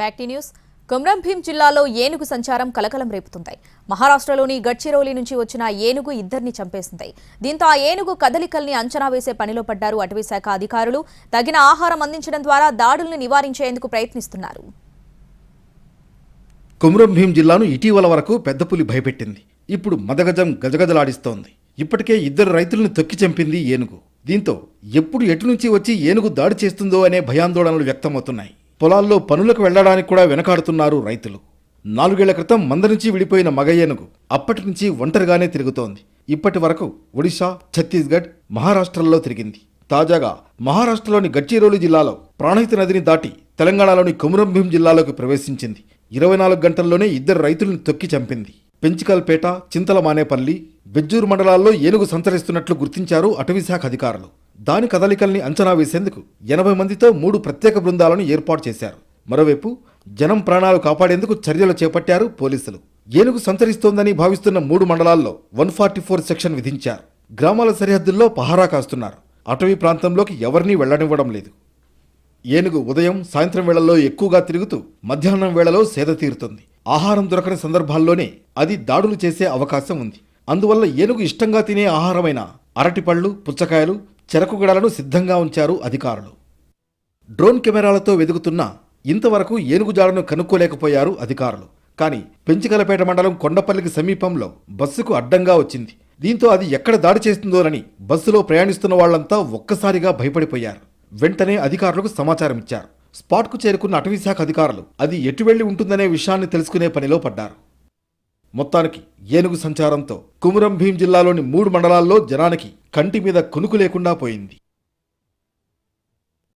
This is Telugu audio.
Back tea news. భీం జిల్లాలో ఏనుగు సంచారం కలకలం రేపుతుంది మహారాష్ట్రలోని గడ్చిరోలి నుంచి వచ్చిన ఏనుగు ఇద్దరిని చంపేసింది. దీంతో ఆ ఏనుగు కదలికల్ని అంచనా వేసే పనిలో పడ్డారు అటవీశాఖ అధికారులు. తగిన ఆహారం అందించడం ద్వారా దాడుల్ని నివారించేందుకు ప్రయత్నిస్తున్నారు. కుమ్రం భీం జిల్లాను ఇటీవల వరకు పెద్ద పులి భయపెట్టింది. ఇప్పుడు మదగజం గజగజలాడిస్తోంది. ఇప్పటికే ఇద్దరు రైతులను తొక్కి చంపింది ఏనుగు. దీంతో ఎప్పుడు ఎటు నుంచి వచ్చి ఏనుగు దాడి చేస్తుందో అనే భయాందోళనలు వ్యక్తమవుతున్నాయి. పొలాల్లో పనులకు వెళ్ళడానికి కూడా వెనకాడుతున్నారు రైతులు. నాలుగేళ్ళ క్రితం మంద నుంచి విడిపోయిన మగ ఏనుగు అప్పటి నుంచి ఒంటరిగానే తిరుగుతోంది. ఇప్పటి వరకు ఒడిశా ఛత్తీస్గఢ్ మహారాష్ట్రల్లో తిరిగింది. తాజాగా మహారాష్ట్రలోని గడ్చిరోలి జిల్లాలో ప్రాణహిత నదిని దాటి తెలంగాణలోని కొమురంభీం జిల్లాలోకి ప్రవేశించింది. ఇరవై నాలుగు గంటల్లోనే ఇద్దరు రైతులను తొక్కి చంపింది. పెంచికల్పేట చింతల మానేపల్లి బెజ్జూరు మండలాల్లో ఏనుగు సంచరిస్తున్నట్లు గుర్తించారు అటవీశాఖ అధికారులు. దాని కదలికల్ని అంచనా వేసేందుకు ఎనభై మందితో మూడు ప్రత్యేక బృందాలను ఏర్పాటు చేశారు. మరోవైపు జనం ప్రాణాలు కాపాడేందుకు చర్యలు చేపట్టారు పోలీసులు. ఏనుగు సంచరిస్తోందని భావిస్తున్న మూడు మండలాల్లో వన్ ఫార్టీ ఫోర్ సెక్షన్ విధించారు. గ్రామాల సరిహద్దుల్లో పహారా కాస్తున్నారు. అటవీ ప్రాంతంలోకి ఎవరినీ వెళ్ళనివ్వడం లేదు. ఏనుగు ఉదయం సాయంత్రం వేళల్లో ఎక్కువగా తిరుగుతూ మధ్యాహ్నం వేళలో సేద తీరుతుంది. ఆహారం దొరకని సందర్భాల్లోనే అది దాడులు చేసే అవకాశం ఉంది. అందువల్ల ఏనుగు ఇష్టంగా తినే ఆహారమైన అరటిపళ్ళు పుచ్చకాయలు చెరకు గడలను సిద్ధంగా ఉంచారు అధికారులు. డ్రోన్ కెమెరాలతో వెదుగుతున్న ఇంతవరకు ఏనుగు జాడను కనుక్కోలేకపోయారు అధికారులు. కానీ పెంచికలపేట మండలం కొండపల్లికి సమీపంలో బస్సుకు అడ్డంగా వచ్చింది. దీంతో అది ఎక్కడ దాడి చేస్తుందోనని బస్సులో ప్రయాణిస్తున్న వాళ్ళంతా ఒక్కసారిగా భయపడిపోయారు. వెంటనే అధికారులకు సమాచారం ఇచ్చారు స్పాట్కు చేరుకున్న అటవీశాఖ అధికారులు అది ఎటు వెళ్ళి ఉంటుందనే విషయాన్ని తెలుసుకునే పనిలో పడ్డారు. మొత్తానికి ఏనుగు సంచారంతో కుమురం భీం జిల్లాలోని మూడు మండలాల్లో జనానికి కంటి మీద కునుకు లేకుండా పోయింది.